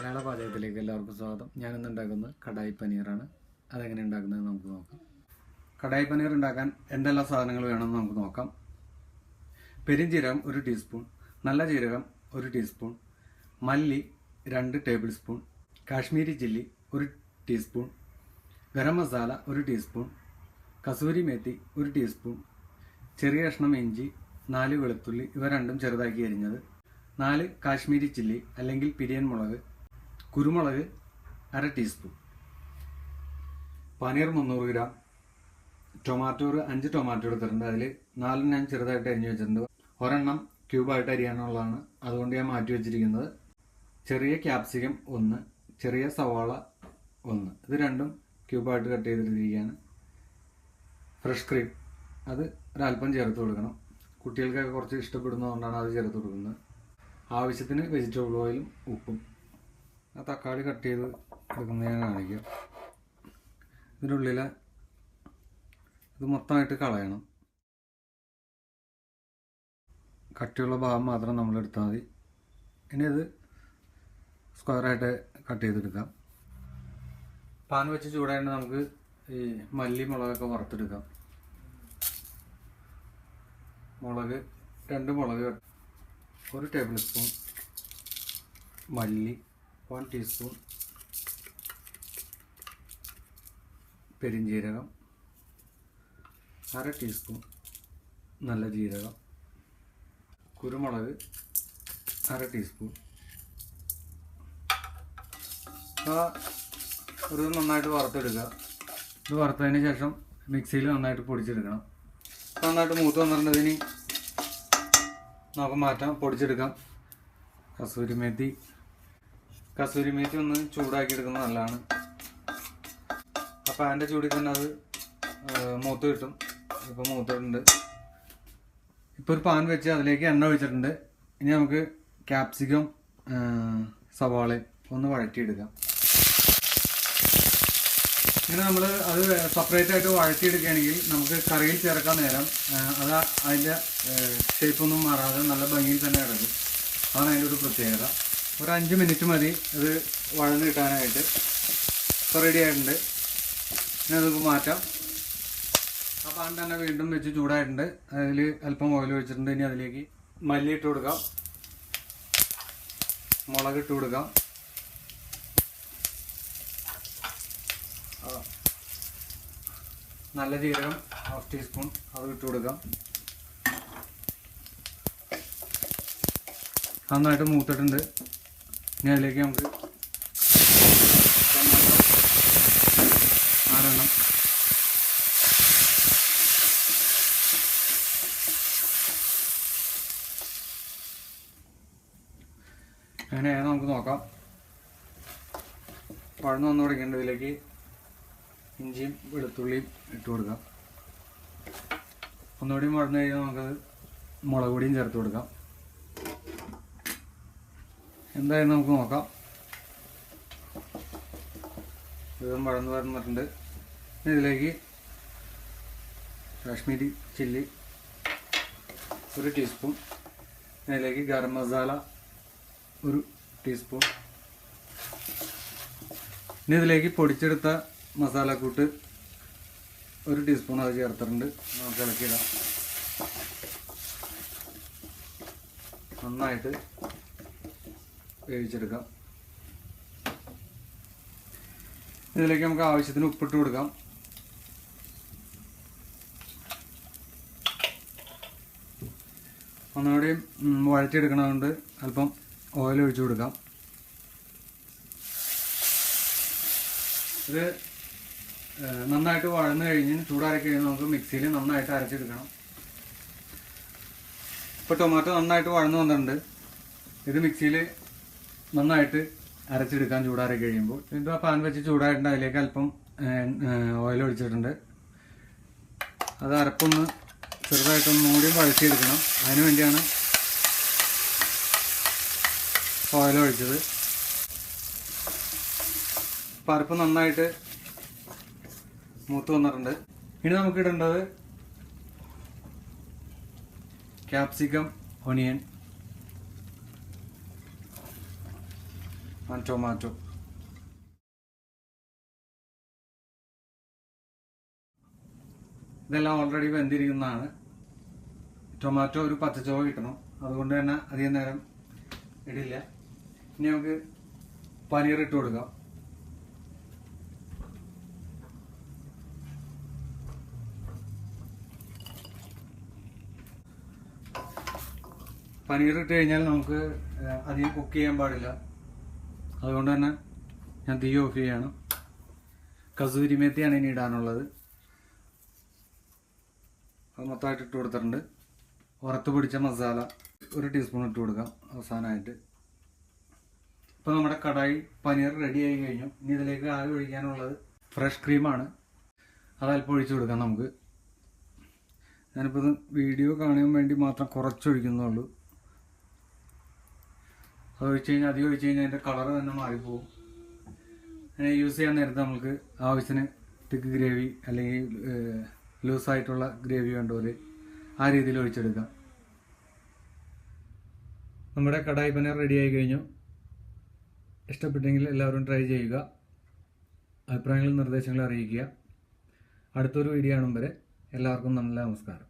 മലയാള പാചകത്തിലേക്ക് എല്ലാവർക്കും സ്വാഗതം. ഞാനിന്ന് ഉണ്ടാക്കുന്നത് കടായി പനീറാണ്. അതെങ്ങനെ ഉണ്ടാക്കുന്നത് നമുക്ക് നോക്കാം. കടായി പനീർ ഉണ്ടാക്കാൻ എന്തെല്ലാം സാധനങ്ങൾ വേണമെന്ന് നമുക്ക് നോക്കാം. പെരിഞ്ജീരകം ഒരു ടീസ്പൂൺ നല്ല ജീരകം ഒരു ടീസ്പൂൺ മല്ലി രണ്ട് ടേബിൾ സ്പൂൺ കാശ്മീരി ചില്ലി ഒരു ടീസ്പൂൺ ഗരം മസാല ഒരു ടീസ്പൂൺ കസൂരി മേത്തി ഒരു ടീസ്പൂൺ ചെറിയ കഷ്ണം ഇഞ്ചി നാല് വെളുത്തുള്ളി ഇവ രണ്ടും ചെറുതാക്കി അരിഞ്ഞത് നാല് കാശ്മീരി ചില്ലി അല്ലെങ്കിൽ പിരിയൻ മുളക് കുരുമുളക് അര ടീസ്പൂൺ പനീർ മുന്നൂറ് ഗ്രാം. ടൊമാറ്റോ ഒരു അഞ്ച് ടൊമാറ്റോ എടുത്തിട്ടുണ്ട്. അതിൽ നാലെണ്ണം ഞാൻ ചെറുതായിട്ട് അരിഞ്ഞു വെച്ചിട്ടുണ്ട്. ഒരെണ്ണം ക്യൂബായിട്ട് അരിയാനുള്ളതാണ്. അതുകൊണ്ട് ഞാൻ മാറ്റി വെച്ചിരിക്കുന്നത്. ചെറിയ ക്യാപ്സിക്കം ഒന്ന് ചെറിയ സവാള ഒന്ന്. ഇത് രണ്ടും ക്യൂബായിട്ട് കട്ട് ചെയ്തിട്ടിരിക്കുകയാണ്. ഫ്രഷ് ക്രീം അത് ഒരല്പം ചേർത്ത് കൊടുക്കണം. കുട്ടികൾക്കൊക്കെ കുറച്ച് ഇഷ്ടപ്പെടുന്നതുകൊണ്ടാണ് അത് ചേർത്ത് കൊടുക്കുന്നത്. ആവശ്യത്തിന് വെജിറ്റബിൾ ഓയിലും ഉപ്പും ആ തക്കാളി കട്ട് ചെയ്ത് എടുക്കുന്നത് ഞാൻ കാണിക്കാം. ഇതിനുള്ളിൽ ഇത് മൊത്തമായിട്ട് കളയണം. കട്ടിയുള്ള ഭാഗം മാത്രം നമ്മൾ എടുത്താൽ മതി. ഇനി ഇത് സ്ക്വയറായിട്ട് കട്ട് ചെയ്തെടുക്കാം. പാൻ വെച്ച് ചൂടായിട്ട് നമുക്ക് ഈ മല്ലി മുളകൊക്കെ വറുത്തെടുക്കാം. മുളക് രണ്ട് മുളക് ഒരു ടേബിൾ സ്പൂൺ മല്ലി. വൺ ടീസ്പൂൺ പെരിഞ്ജീരകം അര ടീസ്പൂൺ നല്ല ജീരകം കുരുമുളക് അര ടീസ്പൂൺ ഒരു നന്നായിട്ട് വറുത്തെടുക്കുക. ഇത് വറുത്തതിന് ശേഷം മിക്സിയിൽ നന്നായിട്ട് പൊടിച്ചെടുക്കണം. നന്നായിട്ട് മൂത്ത് വന്നിട്ടുണ്ടതിന് നമുക്ക് മാറ്റാം. പൊടിച്ചെടുക്കാം. കസൂരി കസൂരി മേത്തി ഒന്ന് ചൂടാക്കി എടുക്കുന്നത് നല്ലതാണ്. അപ്പോൾ അതിന്റെ ചൂടിൽ തന്നെ അത് മൂത്ത് കിട്ടും. ഇപ്പോൾ മൂത്തിട്ടുണ്ട്. ഇപ്പോൾ ഒരു പാൻ വെച്ച് അതിലേക്ക് എണ്ണ ഒഴിച്ചിട്ടുണ്ട്. ഇനി നമുക്ക് ക്യാപ്സിക്കം സവാള ഒന്ന് വഴറ്റിയെടുക്കാം. ഇങ്ങനെ നമ്മൾ അത് സെപ്പറേറ്റ് ആയിട്ട് വഴറ്റിയെടുക്കുകയാണെങ്കിൽ നമുക്ക് കറിയിൽ ചേർക്കാൻ നേരം അത് അതിന്റെ ഷേപ്പൊന്നും മാറാതെ നല്ല ഭംഗിയിൽ തന്നെ കിടക്കും. അതാണ് അതിന്റെ ഒരു പ്രത്യേകത. ഒരു അഞ്ച് മിനിറ്റ് മതി. അത് വഴന്ന് കിട്ടാനായിട്ട്. റെഡി ആയിട്ടുണ്ട്. ഇനി നമുക്ക് മാറ്റാം. ആ പാൻ തന്നെ വീണ്ടും വെച്ച് ചൂടായിട്ടുണ്ട്. അതിൽ അല്പം ഓയിൽ വെച്ചിട്ടുണ്ട് ഇനി അതിലേക്ക് മല്ലി ഇട്ട് കൊടുക്കാം. മുളക് ഇട്ട് കൊടുക്കാം. നല്ല ജീരകം ഹാഫ് ടീസ്പൂൺ അത് ഇട്ട് കൊടുക്കാം. നന്നായിട്ട് മൂത്തിട്ടുണ്ട്. ഇനി അതിലേക്ക് നമുക്ക് ആറെണ്ണം. അങ്ങനെയാണ് നമുക്ക് നോക്കാം. വഴന്ന് വന്നു തുടങ്ങേണ്ട ഇതിലേക്ക് ഇഞ്ചിയും വെളുത്തുള്ളിയും ഇട്ട് കൊടുക്കാം. ഒന്നുകൂടി വഴന്ന് കഴിഞ്ഞാൽ നമുക്കത് മുളക് പൊടിയും ചേർത്ത് കൊടുക്കാം. എന്തായാലും നമുക്ക് നോക്കാം. ഇതും വഴന്ന് വന്നിട്ടുണ്ട് പിന്നെ ഇതിലേക്ക് കാശ്മീരി ചില്ലി ഒരു ടീസ്പൂൺ. ഇതിലേക്ക് ഗരം മസാല ഒരു ടീസ്പൂൺ. ഇനി ഇതിലേക്ക് പൊടിച്ചെടുത്ത മസാലക്കൂട്ട് ഒരു ടീസ്പൂൺ അത് ചേർത്തിട്ടുണ്ട്. നമുക്ക് ഇളക്കിയിടാം. നന്നായിട്ട് വേവിച്ചെടുക്കാം. ഇതിലേക്ക് നമുക്ക് ആവശ്യത്തിന് ഉപ്പിട്ട് കൊടുക്കാം. ഒന്നുകൂടി വഴറ്റിയെടുക്കണതുകൊണ്ട് അല്പം ഓയിൽ ഒഴിച്ചു കൊടുക്കാം. ഇത് നന്നായിട്ട് വഴന്നു കഴിഞ്ഞ് ചൂടാറി കഴിഞ്ഞ് നമുക്ക് മിക്സിയിൽ നന്നായിട്ട് അരച്ചെടുക്കണം. ഇപ്പോൾ ടൊമാറ്റോ നന്നായിട്ട് വഴന്ന് വന്നിട്ടുണ്ട്. ഇത് മിക്സിയിൽ നന്നായിട്ട് അരച്ചെടുക്കാൻ ചൂടാറി കഴിയുമ്പോൾ വീണ്ടും ആ പാൻ വെച്ച് ചൂടായിട്ടുണ്ട്. അതിലേക്ക് അല്പം ഓയിൽ ഒഴിച്ചിട്ടുണ്ട്. അത് അരപ്പൊന്ന് ചെറുതായിട്ടൊന്ന് മൂടിയും വഴച്ചെടുക്കണം അതിനു വേണ്ടിയാണ് ഓയിൽ ഒഴിച്ചത്. പരപ്പ് നന്നായിട്ട് മൂത്ത് വന്നിട്ടുണ്ട്. ഇനി നമുക്ക് ഇടേണ്ടത് ക്യാപ്സിക്കം ഒണിയൻ ആൻഡ് tomato. ഇതെല്ലാം ഓൾറെഡി വെന്തിരിക്കുന്നതാണ്. ടൊമാറ്റോ ഒരു പച്ചച്ചോവ കിട്ടണം. അതുകൊണ്ട് തന്നെ അധികം നേരം ഇടില്ല. ഇനി നമുക്ക് പനീർ ഇട്ട് കൊടുക്കാം. പനീർ ഇട്ട് കഴിഞ്ഞാൽ നമുക്ക് അധികം കുക്ക് ചെയ്യാൻ പാടില്ല. അതുകൊണ്ട് തന്നെ ഞാൻ തീ ഓഫ് ചെയ്യാണ്. കസൂരി മേത്തിയാണ് ഇനി ഇടാനുള്ളത്. അത് മൊത്തമായിട്ട് ഇട്ട് കൊടുത്തിട്ടുണ്ട്. ഉറത്ത് പിടിച്ച മസാല ഒരു ടീസ്പൂൺ ഇട്ട് കൊടുക്കാം അവസാനമായിട്ട്. ഇപ്പോൾ നമ്മുടെ കടായി പനീർ റെഡി ആയി കഴിഞ്ഞു. ഇനി ഇതിലേക്ക് ആകെ ഒഴിക്കാനുള്ളത് ഫ്രഷ് ക്രീമാണ് അത് അല്പം ഒഴിച്ചു കൊടുക്കാം നമുക്ക്. ഞാനിപ്പോൾ ഇത് വീഡിയോ കാണാൻ വേണ്ടി മാത്രം കുറച്ച് ഒഴിക്കുന്നുള്ളൂ അത് ഒഴിച്ച് കഴിഞ്ഞാൽ അധികം ഒഴിച്ച് കഴിഞ്ഞാൽ അതിന്റെ കളറ് തന്നെ മാറിപ്പോവും. അങ്ങനെ യൂസ് ചെയ്യാൻ നേരത്ത് നമുക്ക് ആവശ്യത്തിന് തിക്ക് ഗ്രേവി അല്ലെങ്കിൽ ലൂസായിട്ടുള്ള ഗ്രേവി വേണ്ടവർ ആ രീതിയിൽ ഒഴിച്ചെടുക്കാം. നമ്മുടെ കടായി പനീർ റെഡിയായി കഴിഞ്ഞു. ഇഷ്ടപ്പെട്ടെങ്കിൽ എല്ലാവരും ട്രൈ ചെയ്യുക. അഭിപ്രായങ്ങളും നിർദ്ദേശങ്ങളും അറിയിക്കുക. അടുത്തൊരു വീഡിയോ കാണും വരെ എല്ലാവർക്കും നല്ല നമസ്കാരം.